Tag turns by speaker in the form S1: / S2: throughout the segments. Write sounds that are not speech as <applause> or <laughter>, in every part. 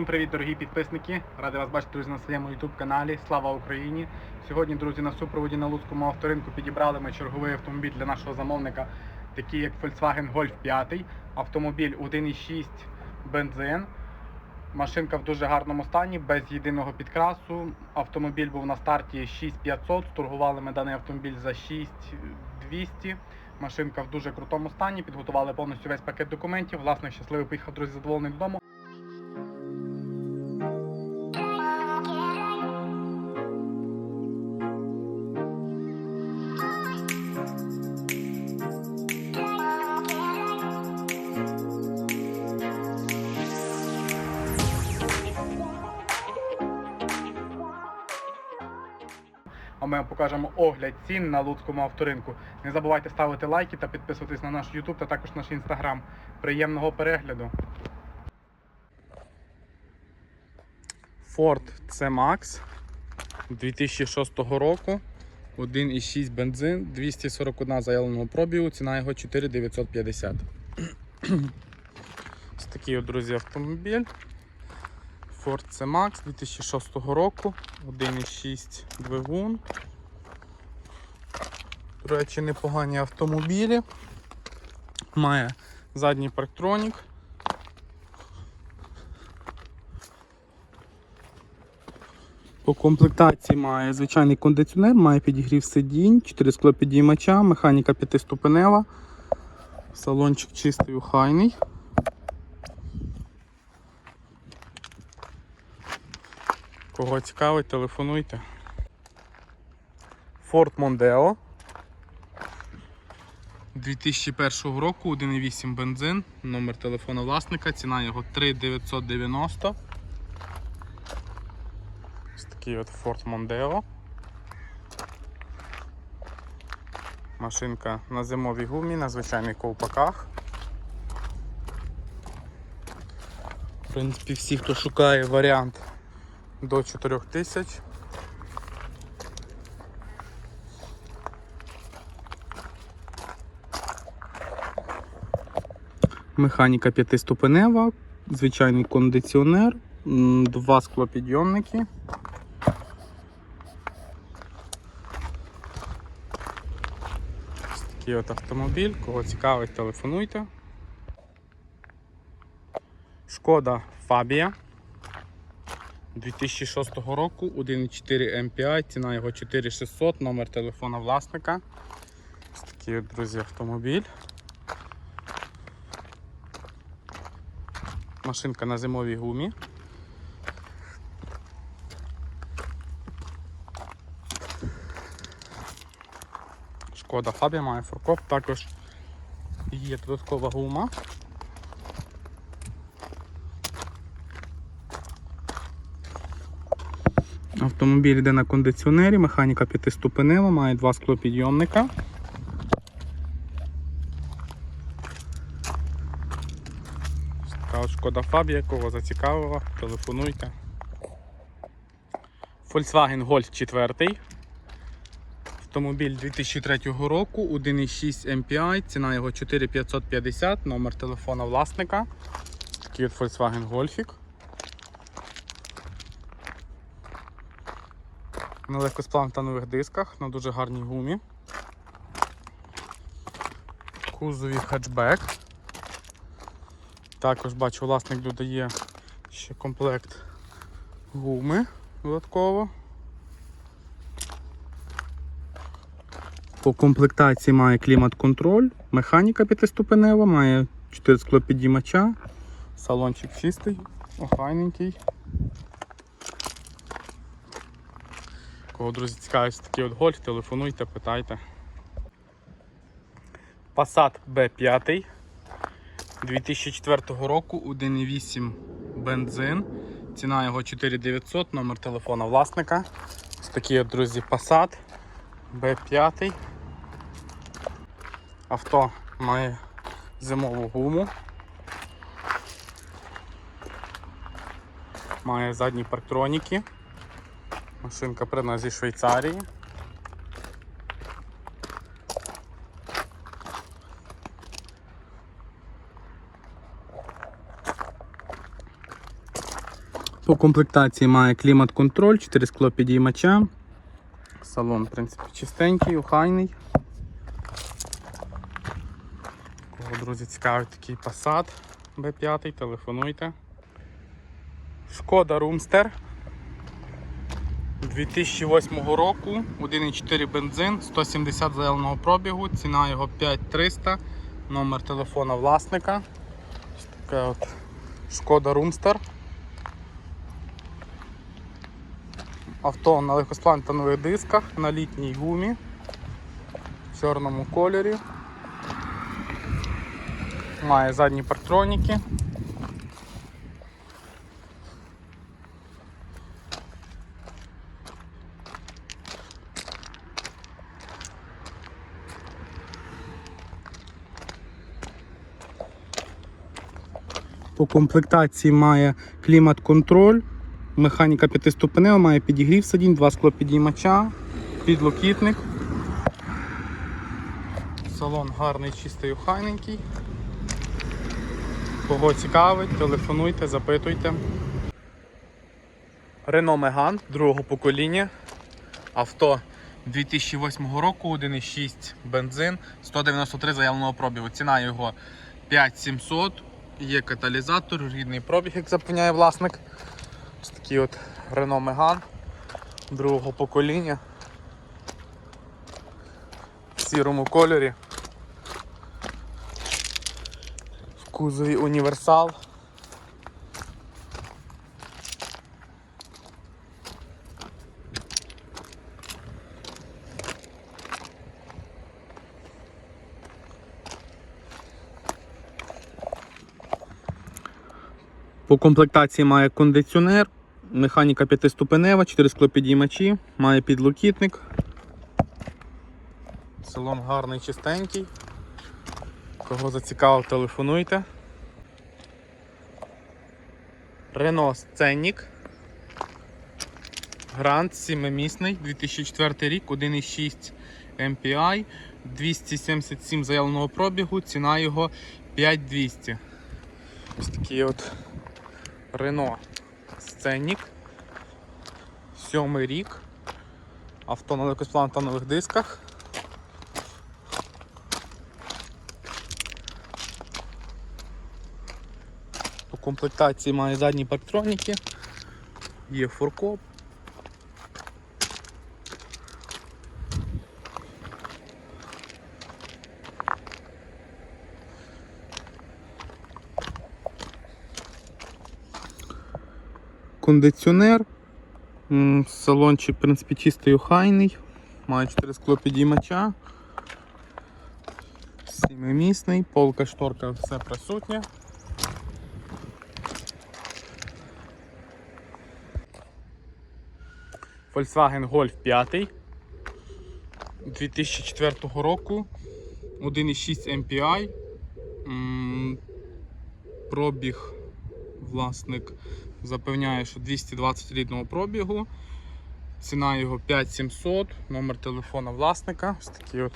S1: Всім привіт, дорогі підписники! Радий вас бачити, друзі, на своєму YouTube каналі. Слава Україні! Сьогодні, друзі, на супроводі на Луцькому авторинку підібрали ми черговий автомобіль для нашого замовника, такий як Volkswagen Golf 5. Автомобіль 1.6 бензин. Машинка в дуже гарному стані, без єдиного підкрасу. Автомобіль був на старті 6500. Торгували ми даний автомобіль за 6200. Машинка в дуже крутому стані. Підготували повністю весь пакет документів. Власник щасливий поїхав, друзі, задоволений додому. Ми покажемо огляд цін на Луцькому авторинку. Не забувайте ставити лайки та підписуватись на наш YouTube та також наш Instagram. Приємного перегляду. Ford C-Max 2006 року. 1,6 бензин, 241 заявленого пробігу, ціна його 4950. <clears throat> Ось такий, друзі, автомобіль. Ford C-Max 2006 року, 1,6 двигун. До речі, непогані автомобілі. Має задній парктронік. По комплектації має звичайний кондиціонер, має підігрів сидінь, 4 склопідіймача, механіка 5-ступенева, салончик чистий охайний. Кого цікавить, телефонуйте. Ford Mondeo 2001 року, 1,8 бензин, номер телефону власника, ціна його 3990. Ось такий от Ford Mondeo. Машинка на зимовій гумі, на звичайних ковпаках. В принципі, всі, хто шукає варіант до 4000. Механіка п'ятиступенева, звичайний кондиціонер, два склопідйомники. Ось такий от автомобіль, кого цікавить, телефонуйте. Шкода Фабія 2006 року, 1,4 MPI, ціна його 4600, номер телефона власника. Ось такий, друзі, автомобіль. Машинка на зимовій гумі. Шкода Фабія має форкоп, також є додаткова гума. Автомобіль йде на кондиціонері, механіка п'ятиступенева, має два склопідйомника. Така шкода Фабія, кого зацікавила, телефонуйте. Volkswagen Golf 4. Автомобіль 2003 року, 1,6 MPI, ціна його 4550, номер телефона власника. Такий от Volkswagen Golfік. На легкосплантанових дисках, на дуже гарній гумі. Кузові хетчбек. Також бачу, власник додає ще комплект гуми додатково. По комплектації має клімат-контроль, механіка п'ятиступенева, має 4 склопідіймача, салончик чистий, охайненький. Кого, друзі, цікавить такий от гольф, телефонуйте, питайте. Passat B5 2004 року, 1,8 бензин. Ціна його 4900, номер телефона власника. Ось такий от, друзі, Passat B5. Авто має зимову гуму. Має задні парктроніки. Машинка придана зі Швейцарії. По комплектації має клімат-контроль, 4 скло підіймача. Салон, в принципі, чистенький, охайний. Кого, друзі, цікавить такий Passat B5, телефонуйте. Шкода Румстер 2008 року, 1,4 бензин, 170 заявленого пробігу, ціна його 5300, номер телефона власника. Ось така от Шкода Румстер. Авто на легкосплантанових дисках, на літній гумі, в чорному кольорі. Має задні парктроніки. По комплектації має клімат-контроль, механіка п'ятиступенева, має підігрів сидінь, два склопідіймача, підлокітник. Салон гарний, чистий, охайненький. Кого цікавить, телефонуйте, запитуйте. Renault Megane другого покоління. Авто 2008 року, 1,6 бензин, 193 заявленого пробігу. Ціна його 5700. Є каталізатор, рідний пробіг, як запевняє власник. Ось такий от Renault Megane другого покоління. В сірому кольорі. В кузові універсал. По комплектації має кондиціонер, механіка п'ятиступенева, 4 склопідіймачі, має підлокітник. Салон гарний, чистенький. Кого зацікавив, телефонуйте. Renault Сценник. Грант 7-місний, 2004 рік, 1,6 MPI, 277 заявленого пробігу, ціна його 5200. Ось такий от Renault Сценник. Сьомий рік. Авто на легкосплантанових дисках. У комплектації має задні парктроніки, є фуркоп. Кондиціонер. Салончик, в принципі, чистий охайний. Має 4 скло підіймача. Сімимісний, полка, шторка, все присутнє. Volkswagen Golf 5 2004 року. 1,6 MPI. Пробіг власник запевняє, що 220 рідного пробігу. Ціна його 5700, номер телефона власника. Ось такий от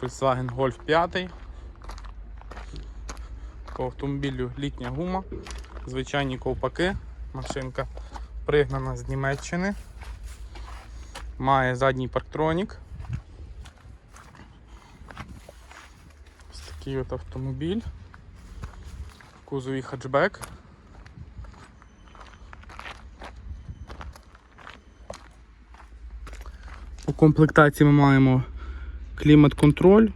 S1: Volkswagen Golf 5. По автомобілю літня гума, звичайні ковпаки. Машинка пригнана з Німеччини. Має задній парктронік. Ось такий от автомобіль. В кузові хатчбек. Комплектації ми маємо клімат-контроль,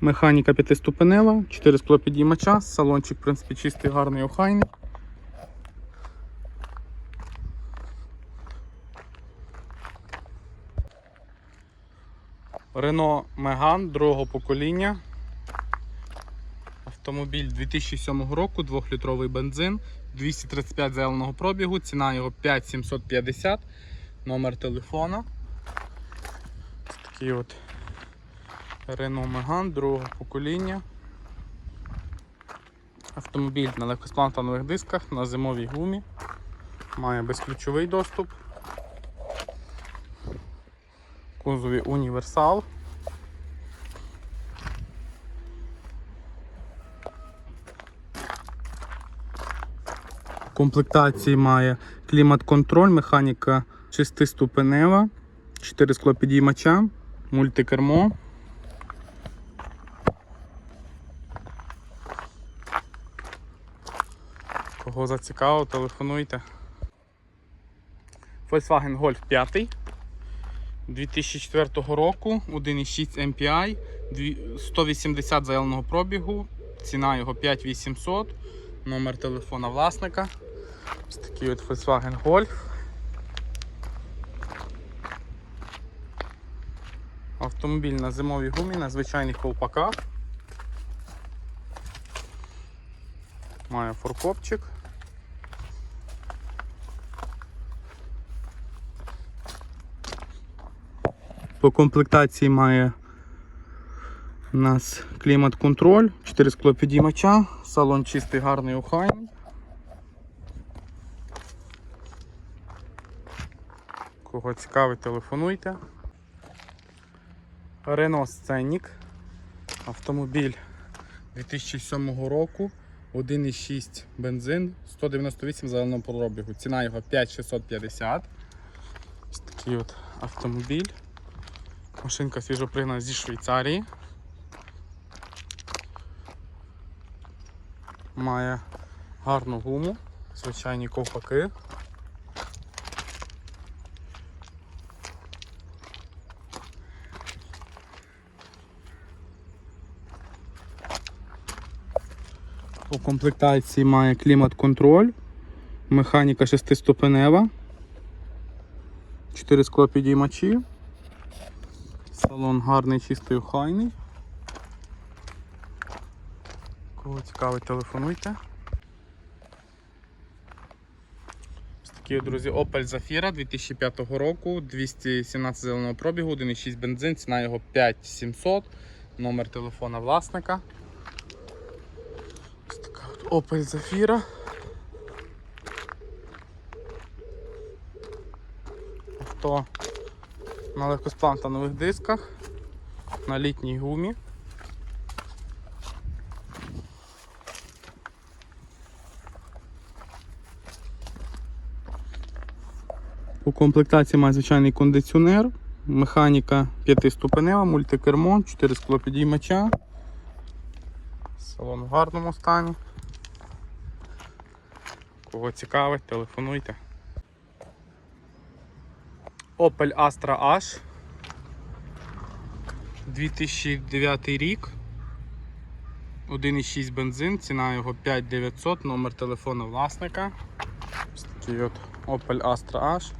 S1: механіка п'ятиступенева, 4 склопідіймача, салончик, в принципі, чистий, гарний, охайний. Renault Megane другого покоління. Автомобіль 2007 року, 2-літровий бензин, 235 заявленого пробігу, ціна його 5750, номер телефона. Такий от Renault Megane другого покоління. Автомобіль на легкосплантанових дисках, на зимовій гумі. Має безключовий доступ. Кузові універсал. Комплектації має клімат-контроль, механіка шестиступенева, 4 склопідіймача, мультикермо. Кого зацікавило, телефонуйте. Volkswagen Golf 5 2004 року, 1,6 MPI, 180 заявленого пробігу, ціна його 5800, номер телефона власника. Ось такий от Volkswagen Golf. Автомобіль на зимовій гумі, на звичайних колпаках. Має форкопчик. По комплектації має у нас клімат-контроль, 4 склопідіймача, салон чистий, гарний, охайний. Кого цікавить, телефонуйте. Renault Scenic. Автомобіль 2007 року. 1,6 бензин, 198 зеленого пробігу. Ціна його 5650. Ось такий от автомобіль. Машинка свіжопригнана зі Швейцарії. Має гарну гуму, звичайні ковпаки. По комплектації має клімат-контроль, механіка шестиступенева, 4 склопідіймачі. Салон гарний, чистий, охайний. Кого цікавить, телефонуйте. Такі, друзі, Opel Zafira 2005 року, 217 зеленого пробігу, 1,6 бензин, ціна його 5700, номер телефона власника. Opel Zafira. Авто на легкосплантанових дисках, на літній гумі. У комплектації має звичайний кондиціонер, механіка 5-ступенева, мультикермо, 4 склопідіймача. Салон в гарному стані. Кого цікавить, телефонуйте. Opel Astra H 2009 рік. 1,6 бензин, ціна його 5900, номер телефону власника. Ось такий от Opel Astra H.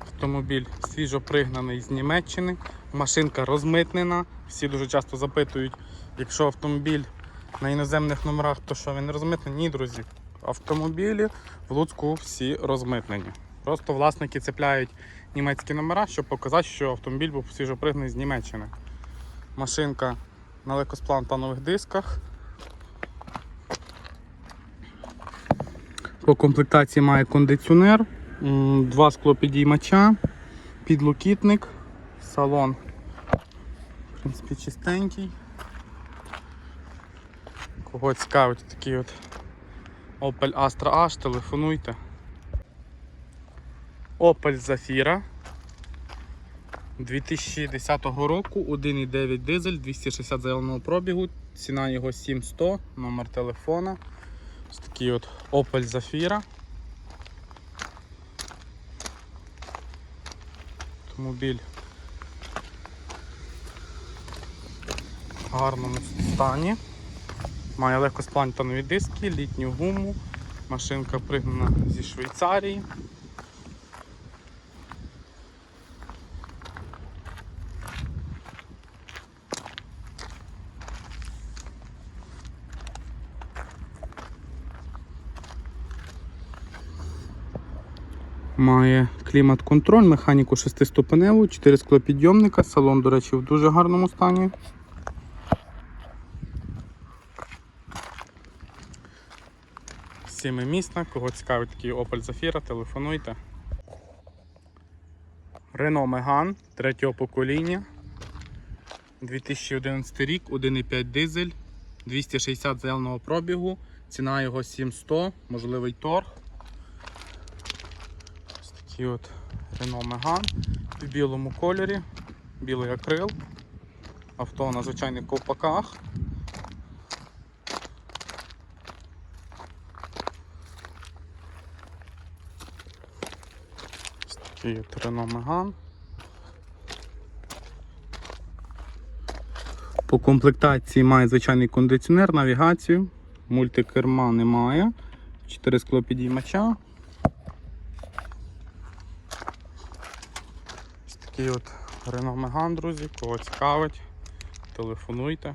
S1: Автомобіль свіжо пригнаний з Німеччини. Машинка розмитнена. Всі дуже часто запитують, якщо автомобіль на іноземних номерах, то що він розмитнений? Ні, друзі. Автомобілі в Луцьку всі розмитнені. Просто власники цепляють німецькі номера, щоб показати, що автомобіль був свіжопригнаний з Німеччини. Машинка на легкосплантанових дисках. По комплектації має кондиціонер, два склопідіймача, підлокітник, салон в принципі чистенький. Кого цікавить такий от Opel Astra H, телефонуйте. Opel Zafira 2010 року, 1,9 дизель, 260 заявленого пробігу, ціна його 7100, номер телефона. Ось такий от Opel Zafira. Автомобіль в гарному стані. Має легкосплантанові диски, літню гуму. Машинка пригнана зі Швейцарії. Має клімат-контроль, механіку 6-ступеневу, 4 склопідйомника, салон, до речі, в дуже гарному стані. Сімимісна, кого цікавить такий Opel Zafira, телефонуйте. Renault Megane третього покоління. 2011 рік, 1,5 дизель, 260 заявленого пробігу, ціна його 7100, можливий торг. такий от Renault Megane в білому кольорі, білий акрил. Авто на звичайних ковпаках. От Renault Megane. По комплектації має звичайний кондиціонер, навігацію, мультикерма немає, 4 склопідіймача. Ось такий от Renault Megane, друзі, кого цікавить, телефонуйте.